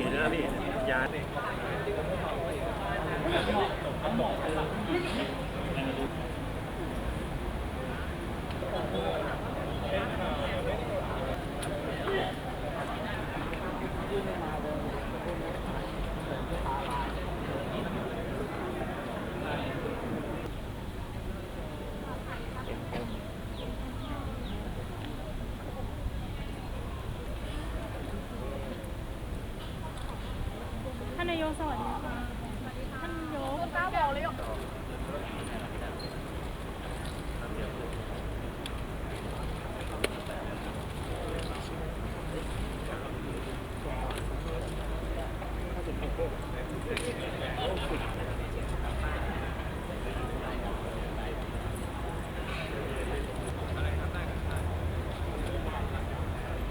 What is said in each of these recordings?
สีแล้วพี่ยา ท่านนายกสวัสดีค่ะท่านนายกกล้าบอกเลย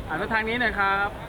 อ่านมาทางนี้หน่อยครับ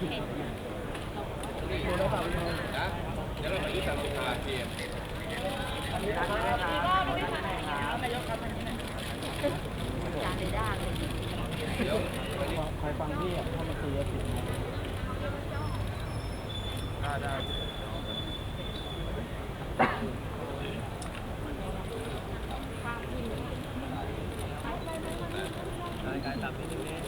ใครฟังพี่อะถ้ามันคือผิดนะได้การทำให้ดูนี่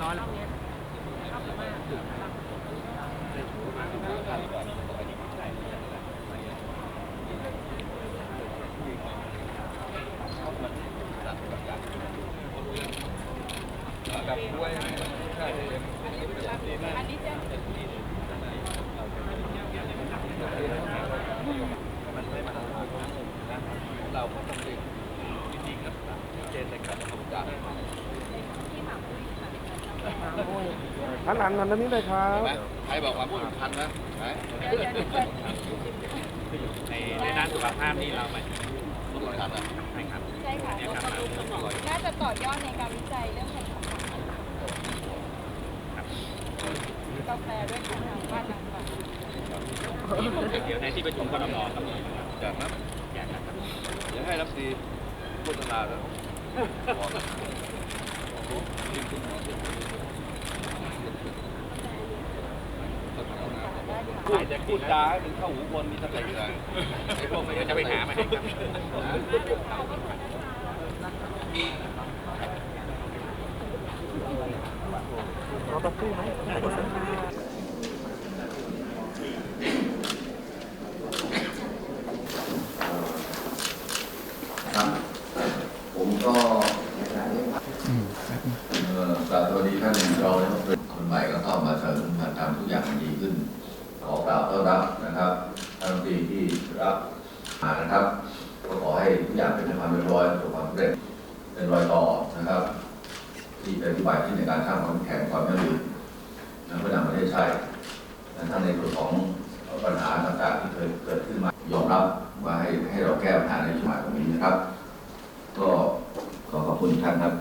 ร้อน เราก็ต้องเรียนจริงๆครับเจนในการทำการท่านหลังกันตรงนี้เลยครับไหมใครบอกว่าพูดทันนะไหมในในด้านสุขภาพนี่เราไปพูดทันอะใช่ครับใช่ค่ะน่าจะต่อยอดในการวิจัยเรื่องของ กาแฟด้วยค่ะทางบ้านทางฝั่งเดี๋ยวในที่ประชุมกรมครับจากนั้นอยากจะครับอย่าให้รับดีโฆษณาแล้วบอกพูดแต่พูดจาให้มันเข้าหูคนมีสติเลยไอ้พวกม่เดี๋ยวจะไปหามาให้ครับ รอแป๊บซี่ไหมครับผมก็เอ่อกราบสวัสดีท่านรองนายกรัฐมนตรีคนใหม่ก็เข้ามาเสริมมาทำทุกอย่างดีขึ้น ขอกราบต้อนรับนะครับท่านรัฐมนตรีที่รับมานะครับก็ขอให้ทุกอย่างเป็นความเรียบร้อยประสบความสำเร็จเป็นรอยต่อนะครับ ที่เป็นบายที่ในการสร้างความแข็งความยั่งยืนนะเพื่อนำประเทศชาติทั้งในส่วนของปัญหาต่างๆที่เคยเกิดขึ้นมายอมรับว่าให้ให้เราแก้ปัญหาในช่วงตรงนี้นะครับ ก็ขอขอบคุณท่านครับ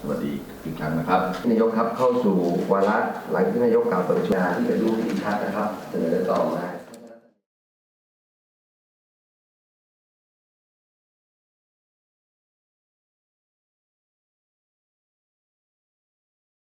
สวัสดีอีกครั้งนะครับนายกครับเข้าสู่วาระหลังที่นายกกล่าวเปิดประชุมที่เป็นรูปที่ชัดนะครับ เสนอต่อมา